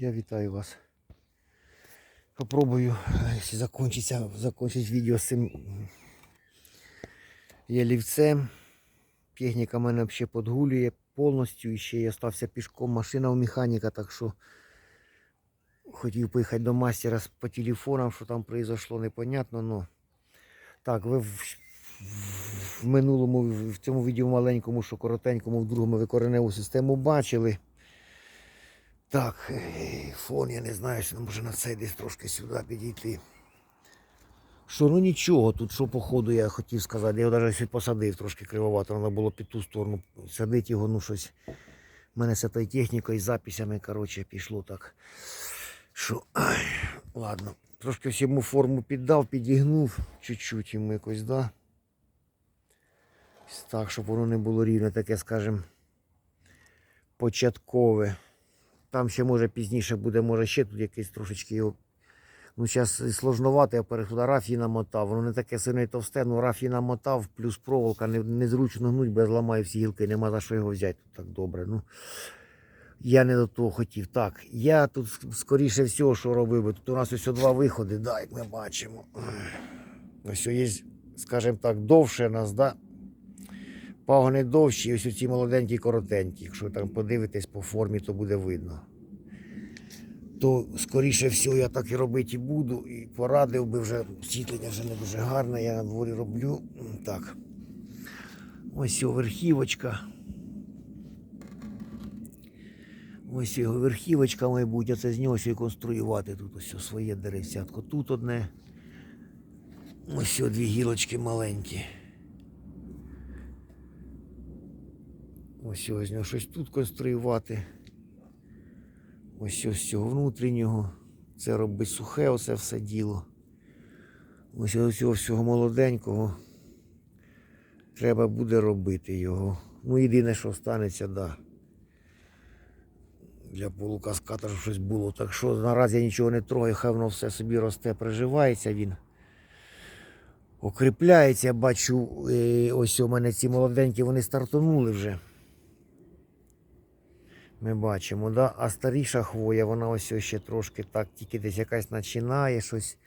Я вітаю вас. Попробую, е, якщо закінчиться, відео з цим ялівцем. Техніка мене взагалі подгулює повністю. І ще я стався пішком. Машина у механіка, так що хотів поїхати до мастера по телефонам, що там произошло, непонятно. Но... Так, ви в, в минулому, в цьому відео маленькому, що коротенькому, в другому ви кореневу систему бачили. Так, фон, я не знаю, що може на цей десь трошки сюди підійти. Що, ну нічого, тут що по ходу я хотів сказати. Я його навіть посадив трошки кривовато, треба було під ту сторону садити його, ну щось. У мене з цією технікою, з записями, коротше, пішло так. Що, ай, ладно. Трошки всьому форму піддав, підігнув, чуть-чуть йому якось, да. Ось Так, щоб воно не було рівне, таке, скажем, початкове. Там ще може пізніше буде, може ще тут якийсь трошечки його. Ну, зараз сложновато, я перед туди рафії намотав. Воно не таке сильно і товсте, ну рафії намотав, плюс проволока, не, незручно гнуть, бо я зламаю всі гілки, нема за що його взяти тут так добре. Ну, я не до того хотів. Так, я тут скоріше всього, що робив, би, тут у нас ось два виходи, да, як ми бачимо. Ось є, скажімо так, довше нас, да? Пагони довші, ось ці молоденькі, коротенькі. Якщо там подивитесь по формі, то буде видно. То, скоріше всього, я так і робити і буду. І порадив би вже, освітлення вже не дуже гарне, я на дворі роблю. Так. Ось його верхівочка. Ось його верхівочка, мабуть, це з нього ще й конструювати. Тут ось своє деревцятко. Тут одне. Ось дві гілочки маленькі. Ось нього щось тут конструювати. Ось ось цього внутрішнього. Це робить сухе, оце все діло. Ось ось цього всього молоденького. Треба буде робити його. Ну, єдине, що станеться, да. Для полукаската щось було. Так що наразі я нічого не трогаю, хай воно все собі росте, приживається він. Укріпляється, я бачу, е, ось у мене ці молоденькі, вони стартанули вже. Ми бачимо, да? а старіша хвоя, вона ось ще трошки так, тільки десь якась починає щось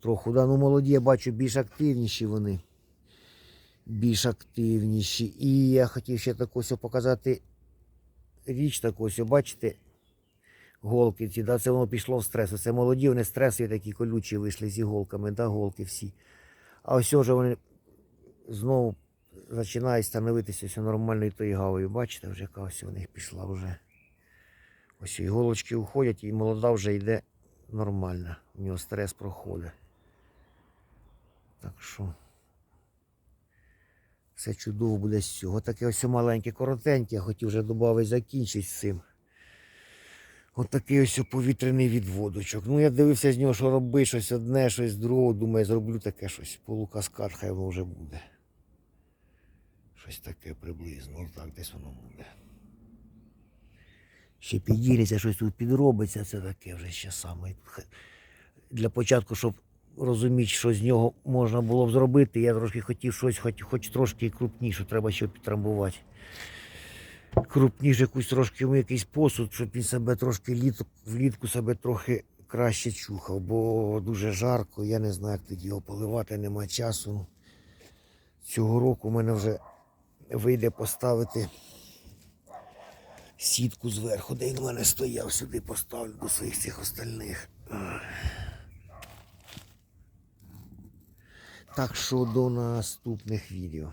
трохи. Да? Ну, молоді, я бачу, більш активніші вони. Більш активніші. І я хотів ще таку ось показати річ таку, ось, бачите, голки ці, да? це воно пішло в стрес. Це молоді, вони стресові такі колючі вийшли з іголками, да? голки всі. А ось вже вони знову починають становитися все нормальною тою гавою. Бачите, вже яка ось у них пішла вже. Ось іголочки уходять і молода вже йде нормально. У нього стрес проходить. Так що все чудово буде з цього. Таке ось маленьке, коротеньке, я хотів вже додати закінчити з цим. От такий ось повітряний відводочок. Ну, я дивився з нього, що робити щось одне, щось друге. Думаю, зроблю таке щось. Полукаскад, хай воно вже буде. Щось таке приблизно. Отак десь воно буде. Ще підділиться, щось тут підробиться, це таке вже ще саме. Для початку, щоб розуміти, що з нього можна було б зробити, я трошки хотів щось, хоч, хоч трошки крупніше, треба ще підтрамбувати. Крупніше якусь трошки йому якийсь посуд, щоб він себе трошки літ, влітку себе трохи краще чухав, бо дуже жарко, я не знаю, як тоді його поливати, нема часу. Цього року в мене вже вийде поставити сітку зверху, де він у мене стояв, сюди поставлю до своїх цих остальних. Так що до наступних відео.